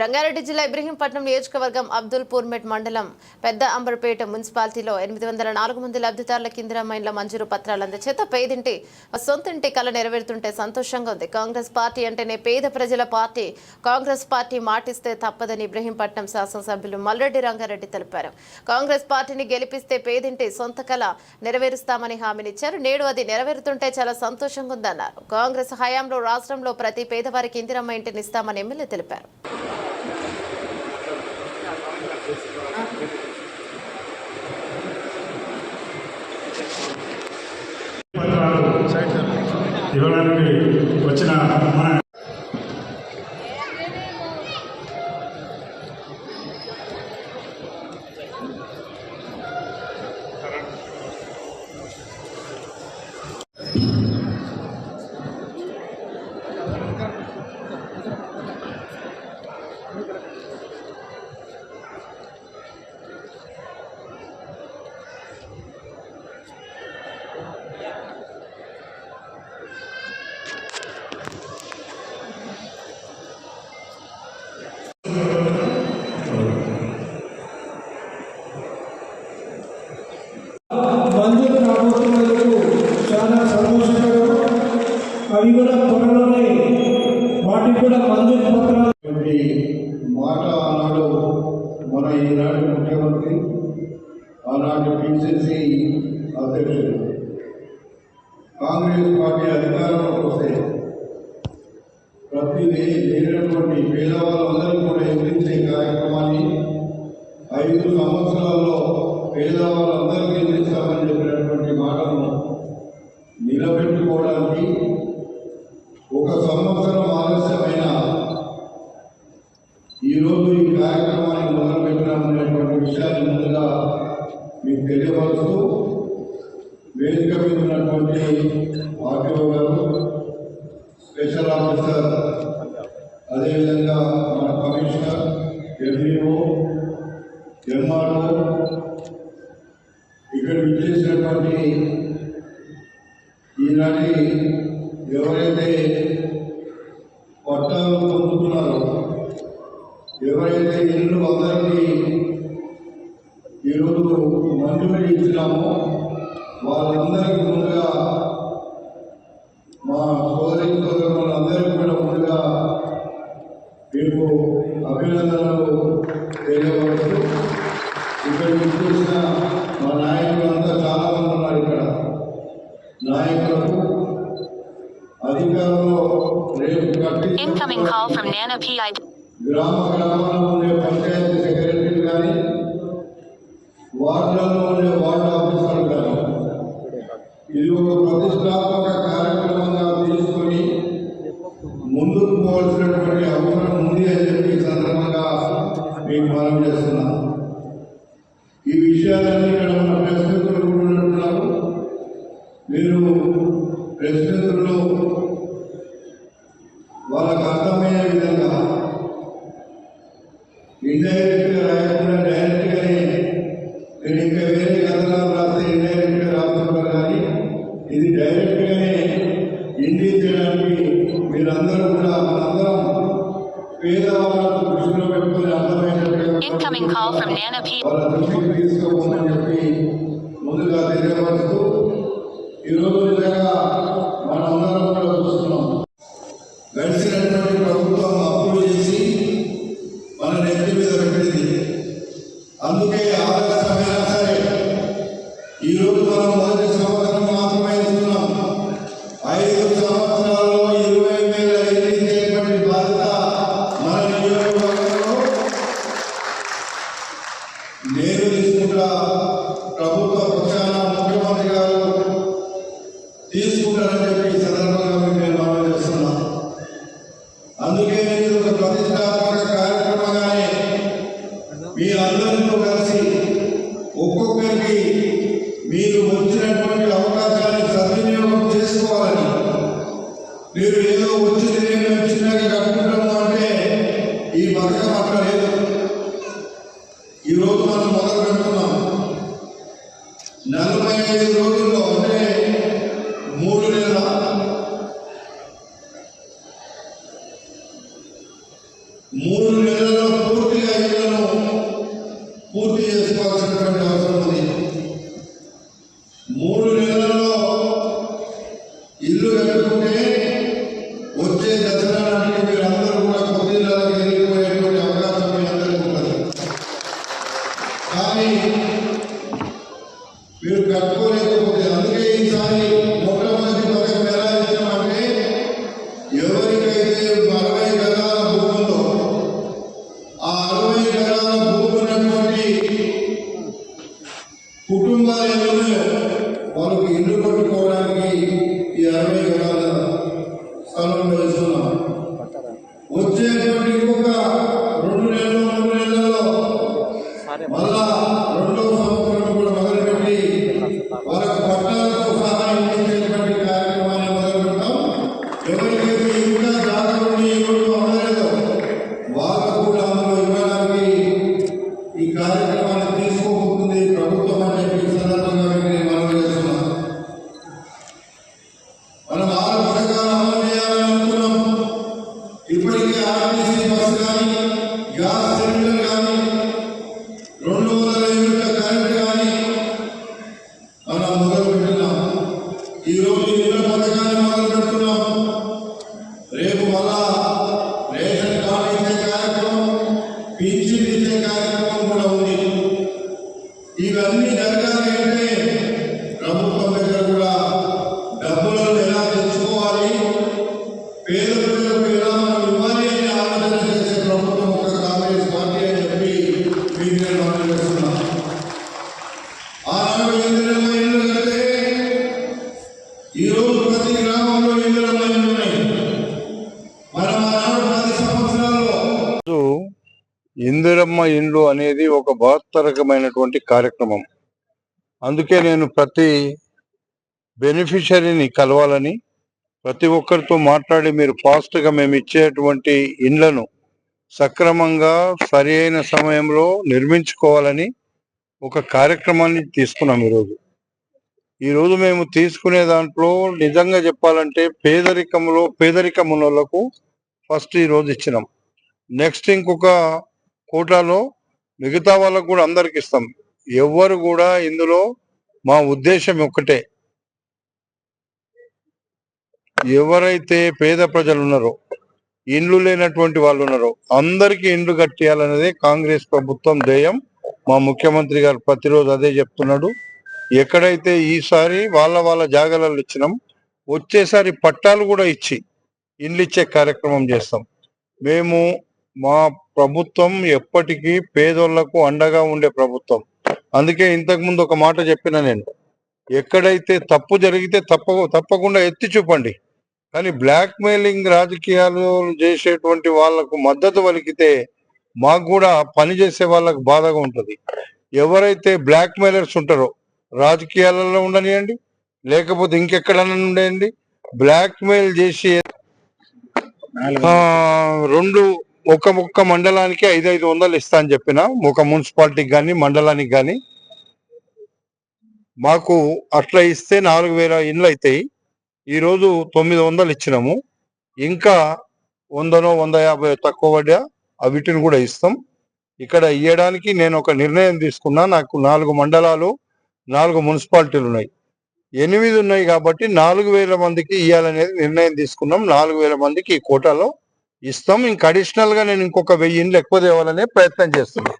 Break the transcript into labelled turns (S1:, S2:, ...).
S1: రంగారెడ్డి జిల్లా ఇబ్రహీంపట్నం నియోజకవర్గం అబ్దుల్ పూర్మెట్ మండలం పెద్ద అంబర్పేట మున్సిపాలిటీలో ఎనిమిది వందల నాలుగు మంది లబ్ధిదారులకు ఇందిరా మైండ్ల మంజూరు పత్రాలు అందచేత పేదింటి సొంతింటి కళ నెరవేరుతుంటే సంతోషంగా ఉంది. కాంగ్రెస్ పార్టీ అంటేనే పేద ప్రజల పార్టీ. కాంగ్రెస్ పార్టీ మాటిస్తే తప్పదని ఇబ్రహీంపట్నం శాసనసభ్యులు మల్రెడ్డి రంగారెడ్డి తెలిపారు. కాంగ్రెస్ పార్టీని గెలిపిస్తే పేదింటి సొంత కళ నెరవేరుస్తామని హామీనిచ్చారు నేడు అది నెరవేరుతుంటే చాలా సంతోషంగా ఉందన్నారు. కాంగ్రెస్ హయాంలో రాష్ట్రంలో ప్రతి పేదవారికి ఇందిరమ్మ ఇంటిని ఇస్తామని ఎమ్మెల్యే తెలిపారు.
S2: పత్రాలు వచ్చిన మన
S3: మంజూరు కాబోతున్నందుకు చాలా సంతోషకరం అవి కూడా త్వరలోనే వాటికి కూడా మంజూరు పత్రాలు.
S4: మాట ఆనాడు మన ఈనాటి ముఖ్యమంత్రి. ఆనాటి పిసిసి అధ్యక్షుడు. కాంగ్రెస్ పార్టీ అధికారంలోకి వస్తే ప్రతి లేనటువంటి పేదవాళ్ళందరూ కూడా ఎదిరించే కార్యక్రమాన్ని ఐదు సంవత్సరాల్లో పేదవాళ్ళందరికీ ఎదిరిస్తామని చెప్పినటువంటి మాటను నిలబెట్టుకోవడానికి ఒక సంవత్సరం ఆలస్యమైన ఈరోజు ఈ కార్యక్రమాన్ని మొదలుపెట్టినామనేటువంటి విషయాన్ని ముందుగా మీకు తెలియపరుస్తూ వేదిక మీద ఉన్నటువంటి ఆర్టీఓ గారు స్పెషల్ ఆఫీసర్ అదేవిధంగా మన కమిషనర్ ఎంఈఓ ఎంఆర్ఓ ఇక్కడ విచ్చేసినటువంటి ఈనాటి ఎవరైతే పట్టాలు పొందుతున్నారో ఎవరైతే ఇల్లు అందరికీ ఈరోజు మంజూరు ఇచ్చినామో వాళ్ళందరికీ ముందుగా మా సోదరి సోదరులందరికీ కూడా ముందుగా మీకు అభినందనలు తెలియవచ్చు ఇక్కడ చూసిన మా నాయకులంతా చాలా మంది ఉన్నారు ఇక్కడ. నాయకులకు
S5: Incoming call from Nana PID.
S4: గ్రామ గ్రామంలో ఉండే పంచాయతీ సెక్రటరీలు కానీ వార్డులలో ఉండే వార్డు ఆఫీసర్లు కానీ ఇది ఒక ప్రతిష్టాత్మక కార్యక్రమంగా తీసుకొని ముందుకు పోవాల్సినటువంటి అవసరం ఉంది అని చెప్పి సందర్భంగా మీకు మనం చేస్తున్నాం ఈ విషయాలన్నీ ఇక్కడ ఉన్న ప్రెస్ మిత్రులు కూడా మీరు ప్రెస్ మిత్రులు మీరందరూ కూడా మనందరం పేదవాళ్ళకు దృష్టిలో పెట్టుకుని అర్థమైనట్టుగా
S5: Incoming call from Nana P.
S4: వాళ్ళ దృష్టికి తీసుకోమని చెప్పి ముందుగా తెలియపరుస్తూ ఈరోజు నిజంగా మనందరం కూడా చూస్తున్నాం గడిచినటువంటి ప్రభుత్వం అప్పులు చేసి మన నెత్తి మీద పెట్టింది అందుకే ఆలస్యమైనా సరే అందరితో కలిసి ఒక్కొక్కరికి మీరు వచ్చినటువంటి అవకాశాన్ని సద్వినియోగం చేసుకోవాలని. మీరు ఏదో వచ్చింది నేను వచ్చినాక కట్టుకుంటాము అంటే ఈ పథకం అక్కడ లేదు. ఈరోజు మనం మొదలు పెడుతున్నాం. నలభై ఐదు రోజుల్లో
S6: ఎవరికైతే ఇంకా జాగ్రత్త ఇవ్వడం అందలేదో వాళ్ళకు కూడా అందులో ఇవ్వడానికి ఈ కార్యక్రమాన్ని తీసుకోబోతుంది ప్రభుత్వం అని చెప్పి సందర్భంగా నేను చేస్తున్నాను మనం ఆరు పథకాలు అమలు చేయాలని అనుకున్నాం ఇప్పటికే ఆర్టీసీ
S4: అమ్మ ఇండ్లు అనేది ఒక బహత్తరకమైనటువంటి కార్యక్రమం. అందుకే నేను ప్రతి బెనిఫిషరీని కలవాలని ప్రతి ఒక్కరితో మాట్లాడి మీరు ఫాస్ట్గా మేము ఇచ్చేటువంటి ఇండ్లను సక్రమంగా సరి అయిన సమయంలో నిర్మించుకోవాలని ఒక కార్యక్రమాన్ని తీసుకున్నాం ఈరోజు. ఈరోజు మేము తీసుకునే దాంట్లో నిజంగా చెప్పాలంటే పేదరికంలో పేదరికం ఉన్న వాళ్ళకు ఫస్ట్ ఈరోజు ఇచ్చినాం. నెక్స్ట్ ఇంకొక కోటాలో మిగతా వాళ్ళకు కూడా అందరికి ఇస్తాం. ఎవ్వరు కూడా ఇందులో మా ఉద్దేశం ఒక్కటే. ఎవరైతే పేద ప్రజలు ఉన్నారో ఇండ్లు లేనటువంటి వాళ్ళు ఉన్నారో అందరికీ ఇండ్లు కట్టేయాలనేదే కాంగ్రెస్ ప్రభుత్వం ధ్యేయం. మా ముఖ్యమంత్రి గారు ప్రతిరోజు అదే చెప్తున్నాడు. ఎక్కడైతే ఈసారి వాళ్ళ వాళ్ళ జాగాలలో ఇచ్చినాం వచ్చేసారి పట్టాలు కూడా ఇచ్చి ఇండ్లు ఇచ్చే కార్యక్రమం చేస్తాం. మేము మా ప్రభుత్వం ఎప్పటికీ పేదోళ్ళకు అండగా ఉండే ప్రభుత్వం. అందుకే ఇంతకు ముందు ఒక మాట చెప్పిన నేను. ఎక్కడైతే తప్పు జరిగితే తప్ప తప్పకుండా ఎత్తి చూపండి. కానీ బ్లాక్ మెయిలింగ్ రాజకీయాలు చేసేటువంటి వాళ్ళకు మద్దతు పలికితే మాకు కూడా పని చేసే వాళ్ళకు బాధగా ఉంటుంది. ఎవరైతే బ్లాక్ మెయిలర్స్ ఉంటారో రాజకీయాలలో ఉండనియండి లేకపోతే ఇంకెక్కడైనా ఉండేయండి. బ్లాక్ మెయిల్ చేసి రెండు ఒక ఒక్క మండలానికి ఐదు ఐదు వందలు ఇస్తా అని చెప్పిన ఒక మున్సిపాలిటీకి కానీ మండలానికి కానీ మాకు అట్లా ఇస్తే నాలుగు వేల ఇండ్లు అవుతాయి ఈరోజు తొమ్మిది వందలు ఇచ్చినాము. ఇంకా వందనో వంద యాభై తక్కువ పడ్డా అవిటిని కూడా ఇస్తాం. ఇక్కడ ఇవ్వడానికి నేను ఒక నిర్ణయం తీసుకున్నా నాకు నాలుగు మండలాలు నాలుగు మున్సిపాలిటీలు ఉన్నాయి. ఎనిమిది ఉన్నాయి కాబట్టి నాలుగు వేల మందికి ఇవ్వాలనేది నిర్ణయం తీసుకున్నాం. నాలుగు వేల మందికి ఈ కోటాలో ఇస్తాం. ఇంకా అడిషనల్గా నేను ఇంకొక వెయ్యి ఇండ్లు ఎక్కువ తేవాలనే ప్రయత్నం చేస్తున్నాను